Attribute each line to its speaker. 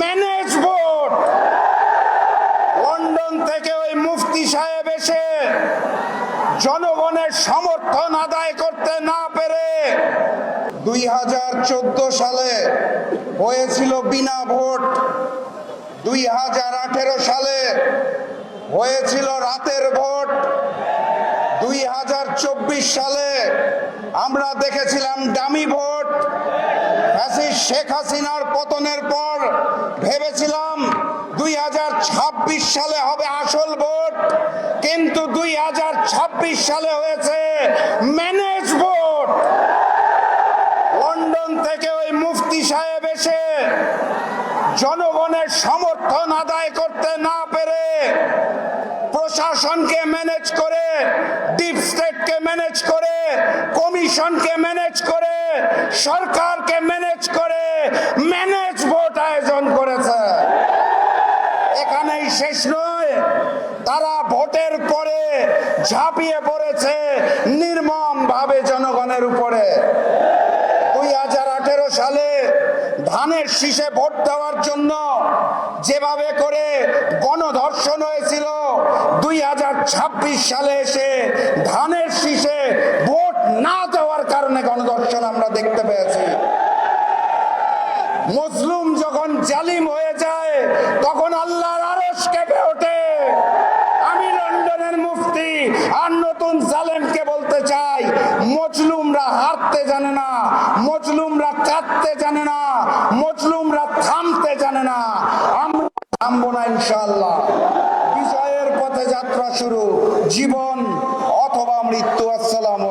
Speaker 1: Manage vote London থেকে ওই মুফতি সাহেব এসে জনগণের সমর্থন আদায় করতে না পেরে দুই হাজার চোদ্দ সালে হয়েছিল বিনা ভোট। দুই হাজার আঠেরো সালে হয়েছিল রাতের ভোট। দুই হাজার চব্বিশ সালে আমরা দেখেছিলাম ডামি ভোট। ফ্যাসিস্ট শেখ হাসিনার পতনের পর ভেবেছিলাম দুই হাজার ছাব্বিশ সালে হবে আসল ভোট, কিন্তু দুই হাজার ছাব্বিশ সালে হয়েছে ম্যানেজ ভোট। লন্ডন থেকে ওই মুফতি সাহেব এসে জনগণের সমর্থন আদায় করতে না পেরে প্রশাসনকে ম্যানেজ করে, ডিপ স্টেটকে ম্যানেজ করে কমিশনকে ম্যানেজ করে, সরকারকে ম্যানেজ করে, ম্যানেজ ভোট আয়োজন করেছে। এখানেই শেষ নয়, তারা ভোটের পরে ঝাঁপিয়ে পড়েছে নির্মম ভাবে জনগণের উপরে। দুই হাজার আঠেরো সালে ধানের শীষে ভোট দেওয়ার জন্য যেভাবে করে গণধর্ষণ হয়েছিল, দুই হাজার ছাব্বিশ সালে এসে ধানের শীষে ভোট না দেওয়ার কারণে গণধর্ষণ আমরা দেখতে পেয়েছি। মুসলিম যখন জালিম হয়ে যায়, তখন আল্লাহর আরশ কেঁপে ওঠে। আমি লন্ডনের মুফতি আর নতুন জালেমকে বলতে চাই, মজলুমরা জানে না, মজলুমরা কাঁদতে জানে না, মজলুমরা থামতে জানে না। আমরা থামবো না ইনশাআল্লাহ। বিজয়ের পথে যাত্রা শুরু, জীবন অথবা মৃত্যু, আসসালামু